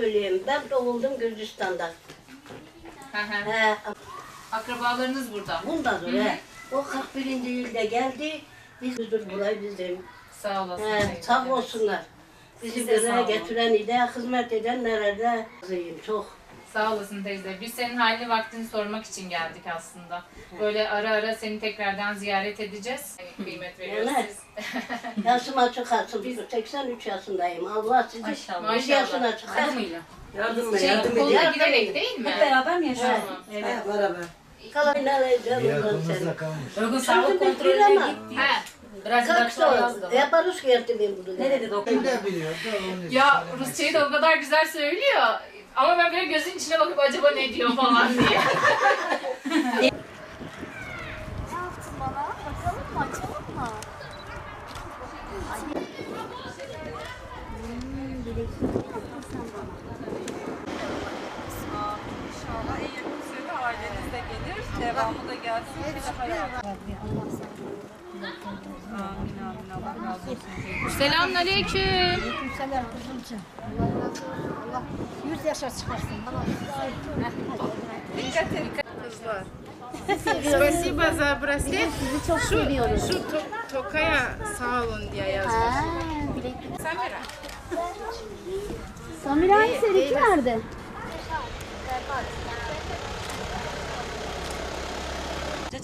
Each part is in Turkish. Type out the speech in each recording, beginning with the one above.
söyleyeyim. Ben doğuldum Gürcistan'da. Hı hı. He, Akrabalarınız burada. bundadır he. O 41. yılda geldi. Biz dur burayı bizim. Sağ olasın. He, teyze. sağ olsunlar. Bizi Siz de sağ buraya olun. getiren de, hizmet edenlere de razıyım çok. Sağ olasın teyze. Biz senin halini vaktini sormak için geldik aslında. Böyle ara ara seni tekrardan ziyaret edeceğiz. Kıymet veriyoruz Öyle. siz. Yaşıma çıkarsın. 83 yaşındayım. Allah sizi Maşallah. 100 yaşına çıkar. Yardımıyla. Yardım Şey, ediyor. giderek değil mi? Hep beraber mi yaşıyorsunuz? Evet. Evet, beraber. Ne ondan Yardımımızda seni. kalmış. Örgün sağlık bir kontrolüne gitti. He. Biraz ilaçlar da yazdı. yaparız ki ben bunu. Ne dedi doktor? Da onu Ya söylemek Rusçayı da o kadar güzel söylüyor. Ama ben böyle gözün içine bakıp acaba ne diyor falan diye. Ne yaptın bana? Bakalım mı? Açalım mı? Hmm, bileklik mi yaptın sen bana? İnşallah en yakın sürede aileniz de gelir. Devamı da gelsin. Bir daha yapın. Amin amin. Allah razı olsun. Selamünaleyküm. Selam kızımcığım. Allah. Allah yüz yaşa çıkarsın. Bana Dikkat edin kızlar. Спасибо за браслет. Sizi çok seviyoruz. Şu to- tokaya sağ olun diye yazmış. Ha, bileklik. Samira. Samira abi seninki nerede?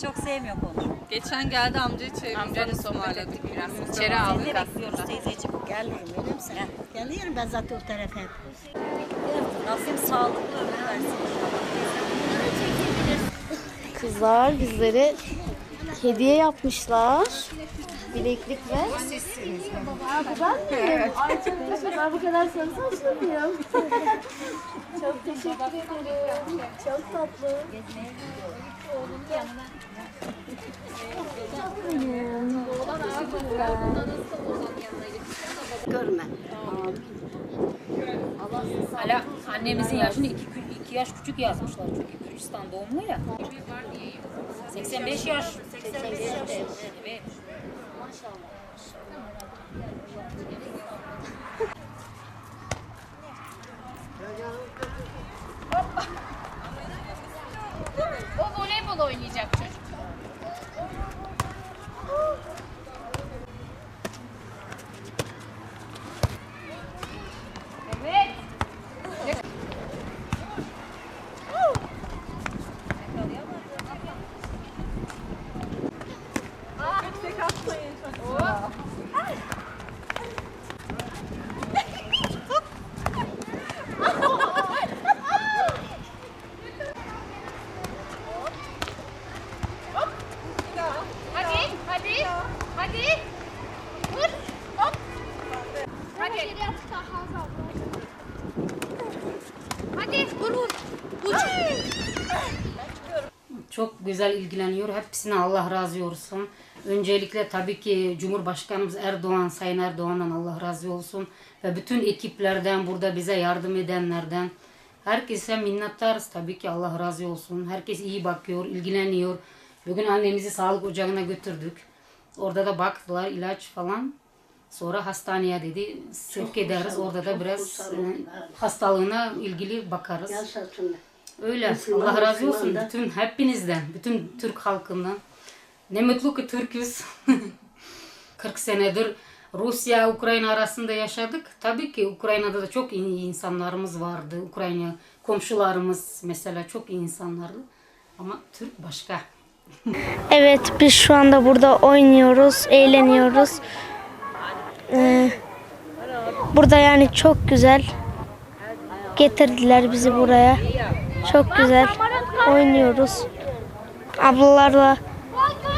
çok sevmiyor konu. Geçen geldi amcayı çevirdi. Amcanı sohbet ettik biraz. İçeri aldık Ne bekliyoruz teyzeciğim? gelmeyeyim öyle misin? Geliyorum ben zaten o tarafa. Rabbim sağlıklı ömür versin. Kızlar bizlere hediye yapmışlar. Bileklik ve... Bu ben miyim? Ay çok teşekkür Ben bu kadar sarı saçlı mıyım? çok teşekkür ederim. Çok tatlı. Görme. Hala annemizin yaşını iki, iki yaş küçük yazmışlar çünkü Gürcistan doğumlu ya. 85 yaş. 85 yaş. Evet. O voleybol oynayacak çocuk. Evet. Hadi, hadi, hadi. Vur, hop. Hadi. Hadi, vur, vur. Vur. Çok güzel ilgileniyor. Hepsine Allah razı olsun. Öncelikle tabii ki Cumhurbaşkanımız Erdoğan, Sayın Erdoğan'dan Allah razı olsun. Ve bütün ekiplerden, burada bize yardım edenlerden. Herkese minnettarız tabii ki Allah razı olsun. Herkes iyi bakıyor, ilgileniyor. Bugün annemizi sağlık ocağına götürdük. Orada da baktılar, ilaç falan. Sonra hastaneye dedi, sevk ederiz. Orada da biraz e, hastalığına ilgili bakarız. Öyle. Allah razı olsun bütün hepinizden, bütün Türk halkından. Ne mutlu ki Türk'üz. 40 senedir Rusya, Ukrayna arasında yaşadık. Tabii ki Ukrayna'da da çok iyi insanlarımız vardı. Ukrayna komşularımız mesela çok iyi insanlardı. Ama Türk başka. Evet biz şu anda burada oynuyoruz, eğleniyoruz. Ee, burada yani çok güzel. Getirdiler bizi buraya. Çok güzel oynuyoruz. Ablalarla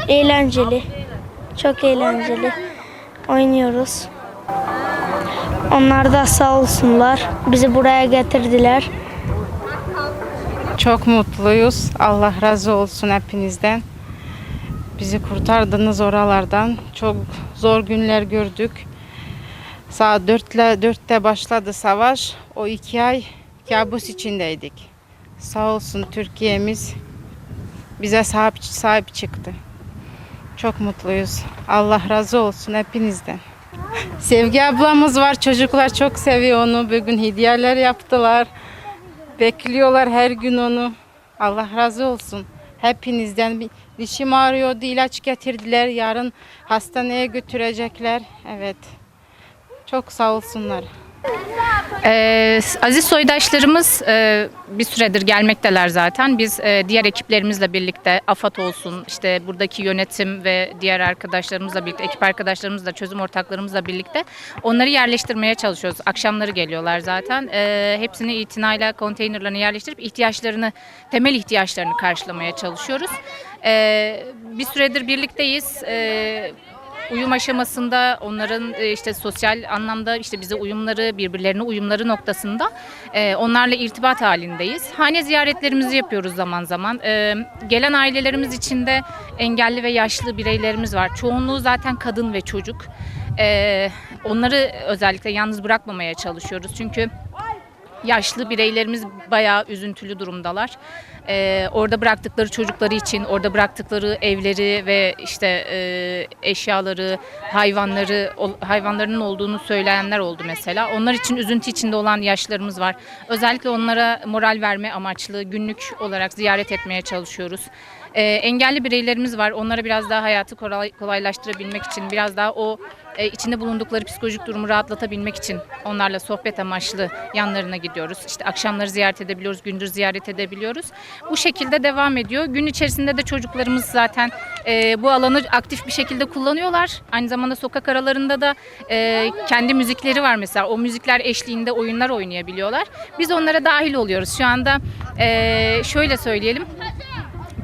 eğlenceli. Çok eğlenceli oynuyoruz. Onlar da sağ olsunlar. Bizi buraya getirdiler. Çok mutluyuz. Allah razı olsun hepinizden. Bizi kurtardınız oralardan. Çok zor günler gördük. Saat 4'te, 4'te başladı savaş. O iki ay kabus içindeydik. Sağ olsun Türkiye'miz bize sahip, sahip çıktı. Çok mutluyuz. Allah razı olsun hepinizden. Sevgi ablamız var. Çocuklar çok seviyor onu. Bugün hediyeler yaptılar. Bekliyorlar her gün onu. Allah razı olsun. Hepinizden dişim ağrıyordu. ilaç getirdiler. Yarın hastaneye götürecekler. Evet. Çok sağ olsunlar. Ee, aziz soydaşlarımız e, bir süredir gelmekteler zaten. Biz e, diğer ekiplerimizle birlikte AFAD olsun, işte buradaki yönetim ve diğer arkadaşlarımızla birlikte, ekip arkadaşlarımızla, çözüm ortaklarımızla birlikte onları yerleştirmeye çalışıyoruz. Akşamları geliyorlar zaten. E, hepsini itinayla konteynerlarına yerleştirip ihtiyaçlarını, temel ihtiyaçlarını karşılamaya çalışıyoruz. E, bir süredir birlikteyiz. E, uyum aşamasında onların e, işte sosyal anlamda işte bize uyumları, birbirlerine uyumları noktasında e, onlarla irtibat halindeyiz. Hane ziyaretlerimizi yapıyoruz zaman zaman. E, gelen ailelerimiz içinde engelli ve yaşlı bireylerimiz var. Çoğunluğu zaten kadın ve çocuk. Onları özellikle yalnız bırakmamaya çalışıyoruz. Çünkü yaşlı bireylerimiz bayağı üzüntülü durumdalar. Ee, orada bıraktıkları çocukları için, orada bıraktıkları evleri ve işte e, eşyaları, hayvanları, ol- hayvanlarının olduğunu söyleyenler oldu mesela. Onlar için üzüntü içinde olan yaşlarımız var. Özellikle onlara moral verme amaçlı günlük olarak ziyaret etmeye çalışıyoruz. Ee, engelli bireylerimiz var. Onlara biraz daha hayatı kolay- kolaylaştırabilmek için, biraz daha o e, içinde bulundukları psikolojik durumu rahatlatabilmek için onlarla sohbet amaçlı yanlarına gidiyoruz. İşte akşamları ziyaret edebiliyoruz, gündüz ziyaret edebiliyoruz. Bu şekilde devam ediyor. Gün içerisinde de çocuklarımız zaten e, bu alanı aktif bir şekilde kullanıyorlar. Aynı zamanda sokak aralarında da e, kendi müzikleri var mesela. O müzikler eşliğinde oyunlar oynayabiliyorlar. Biz onlara dahil oluyoruz. Şu anda e, şöyle söyleyelim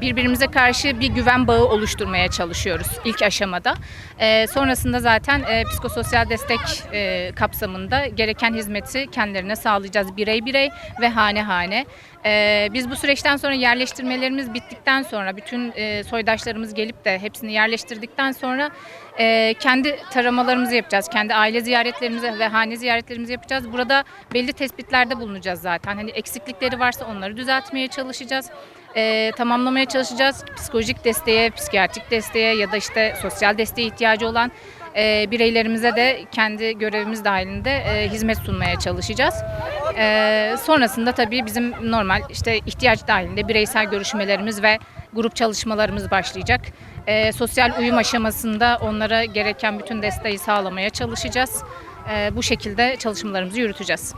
birbirimize karşı bir güven bağı oluşturmaya çalışıyoruz ilk aşamada. Ee, sonrasında zaten e, psikososyal destek e, kapsamında gereken hizmeti kendilerine sağlayacağız birey birey ve hane hane. Ee, biz bu süreçten sonra yerleştirmelerimiz bittikten sonra bütün e, soydaşlarımız gelip de hepsini yerleştirdikten sonra e, kendi taramalarımızı yapacağız. Kendi aile ziyaretlerimizi ve hane ziyaretlerimizi yapacağız. Burada belli tespitlerde bulunacağız zaten. Hani eksiklikleri varsa onları düzeltmeye çalışacağız e, tamamlamaya çalışacağız. Psikolojik desteğe, psikiyatrik desteğe ya da işte sosyal desteğe ihtiyacı olan e, bireylerimize de kendi görevimiz dahilinde e, hizmet sunmaya çalışacağız. E, sonrasında tabii bizim normal işte ihtiyaç dahilinde bireysel görüşmelerimiz ve grup çalışmalarımız başlayacak. E, sosyal uyum aşamasında onlara gereken bütün desteği sağlamaya çalışacağız. E, bu şekilde çalışmalarımızı yürüteceğiz.